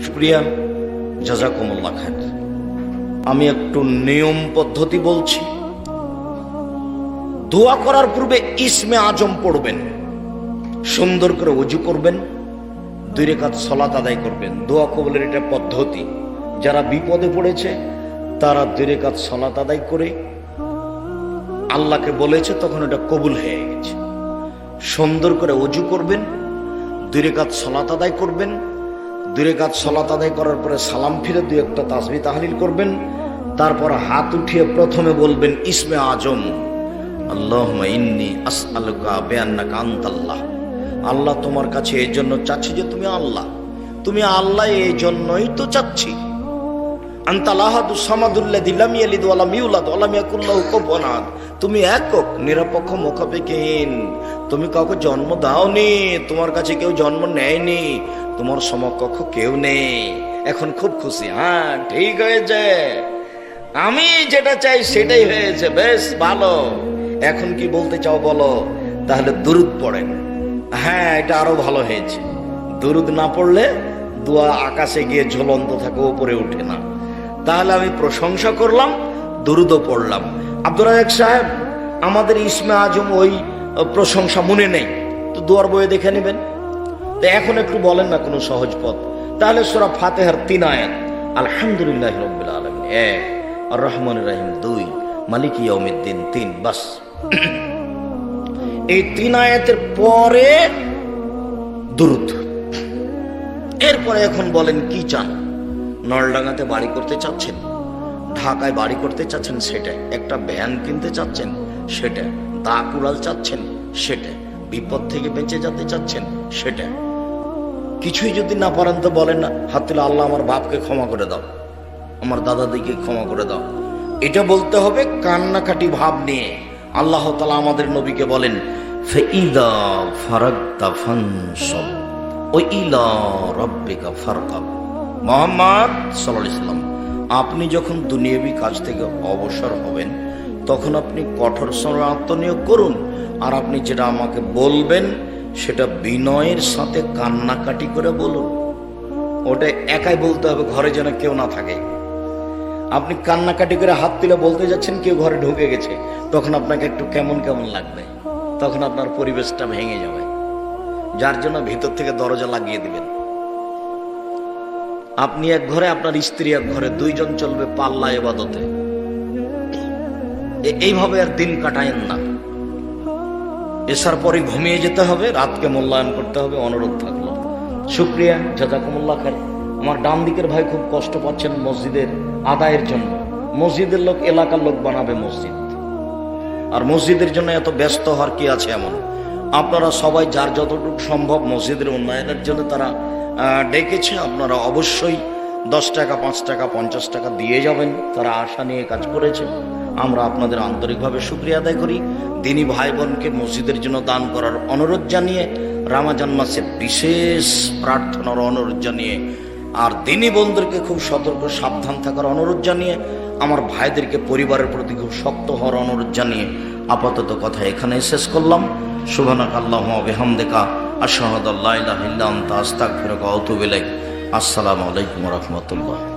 শুক্রিয়া। জাজাকুমুল্লাহ খান আমি একটু নিয়ম পদ্ধতি বলছি। দোয়া করার পূর্বে ইসমে আজম পড়বেন। সুন্দর করে উজু করবেন। দুই রেখাত সলাত আদায় করবেন। দোয়া কবলের এটা পদ্ধতি। যারা বিপদে পড়েছে, তারা দুই রেখাত সলাত আদায় করে। আল্লাহকে বলেছে, তখন এটা কবুল হয়ে গেছে। সুন্দর করে অজু করবেন। দুই রেখাত সলাত আদায় করবেন। দুই রেখাত সলাত আদায় করার পরে সালাম ফিরে দুই একটা তাসবি তাহলিল করবেন। তারপর হাত উঠিয়ে প্রথমে বলবেন, ইসমে আজম আল্লাহ ইন্নি আসআলুকা বেআন্নাকা আনতাল্লাহ। আল্লাহ তোমার কাছে এই জন্য চাচ্ছি যে তুমি আল্লাহ। তুমি আল্লাহ এই জন্যই তো চাচ্ছি। তুমি একক, নিরপেক্ষ মুখাপেক্ষীহীন তুমি কাউকে জন্ম দাওনি, তোমার কাছে কেউ জন্ম নেয়নি। তোমার সমকক্ষ কেউ নেই। এখন খুব খুশি হ্যাঁ ঠিক হয়েছে। আমি যেটা চাই সেটাই হয়েছে, বেশ, ভালো। এখন কি বলতে চাও বলো? তাহলে দুরুদ পড়েন। হ্যাঁ এটা আরও ভালো হয়েছে। দুরুদ না পড়লে দোয়া আকাশে গিয়ে ঝুলন্ত থাকে, উপরে ওঠে না। তাহলে আমি প্রশংসা করলাম, দুরুদও পড়লাম। আব্দুল রাজাক সাহেব, আমাদের ইসমে আজম ওই প্রশংসা মনে নেই। তো দুয়ার বইয়ে দেখে নেবেন। তো এখন একটু বলেন না কোনো সহজ পথ। তাহলে সোরা ফাতেহার তিন আয়াত। আলহামদুলিল্লাহ রব্বিল আলমিন। এক আর রহমান রাহিম। দুই, মালিক ইয়মিদ্দিন তিন, বাস। এই তিন আয়াতের পরে দুরুদ। এরপরে এখন বলেন কি চান? নলডাঙ্গাতে বাড়ি করতে চাচ্ছেন? ঢাকায় বাড়ি করতে চাচ্ছেন? সেটা। একটা ভ্যান কিনতে চাচ্ছেন? সেটা। দা কুড়াল চাচ্ছেন? সেটা। বিপদ থেকে বেঁচে যেতে চাচ্ছেন? সেটা। কিছুই যদি না পারেন তো বলেন না, হাত তুলে আল্লাহ আমার বাপকে ক্ষমা করে দাও, আমার দাদা দিকে ক্ষমা করে দাও। এটা বলতে হবে কান্নাকাটি ভাব নিয়ে। আল্লাহ তালা আমাদের নবীকে বলেন ও ইলা ফারকাব। আপনি যখন দুনিয়াবি কাজ থেকে অবসর হবেন, তখন আপনি কঠোর স্বরে আত্মনিয়োগ করুন, আর আপনি যেটা আমাকে বলবেন সেটা বিনয়ের সাথে কান্নাকাটি করে বলুন। ওটা একাই বলতে হবে, ঘরে যেন কেউ না থাকে। আপনি কান্নাকাটি করে হাত তুলে বলতে যাচ্ছেন, কেউ ঘরে ঢুকে গেছে, তখন আপনাকে একটু কেমন কেমন লাগবে? তখন আপনার পরিবেশটা ভেঙে যাবে। যার জন্য ভিতর থেকে দরজা লাগিয়ে দিবেন। আপনি এক ঘরে, আপনার স্ত্রী এক ঘরে, দুইজন চলবে পাল্লা এবাদতে। এইভাবে আর দিন কাটায়েন না। এসার পরে ঘুমিয়ে যেতে হবে, রাতকে মূল্যায়ন করতে হবে, অনুরোধ থাকল। শুক্রিয়া, জাজাকুমুল্লাহ খান আমার ডান দিকের ভাই খুব কষ্ট পাচ্ছেন মসজিদের আদায়ের জন্য। মসজিদের লোক, এলাকার লোক বানাবে মসজিদ। আর মসজিদের জন্য এত ব্যস্ত হওয়ার কি আছে এমন? আপনারা সবাই যার যতটুকু সম্ভব মসজিদের উন্নয়নের জন্য তারা ডেকেছে। আপনারা অবশ্যই দশ টাকা, পাঁচ টাকা, পঞ্চাশ টাকা দিয়ে যাবেন। তারা আশা নিয়ে কাজ করেছে। আমরা আপনাদের আন্তরিকভাবে শুক্রিয়া আদায় করি। দিনী ভাই বোনকে মসজিদের জন্য দান করার অনুরোধ জানিয়ে, রামাজান মাসে বিশেষ প্রার্থনার অনুরোধ জানিয়ে, আর দিনী বন্ধুদেরকে খুব সতর্ক, সাবধান থাকার অনুরোধ জানিয়ে, আমার ভাইদেরকে পরিবারের প্রতি খুব শক্ত হওয়ার অনুরোধ জানিয়ে আপাতত কথা এখানে শেষ করলাম। সুবহানাক আল্লাহুম্মা ওয়া বিহামদিকা, আশহাদু আল্লা ইলাহা ইল্লা আনতা, আস্তাগফিরুকা ওয়া আতুবু আসসালামু আলাইকুম রাহমাতুল্লাহ।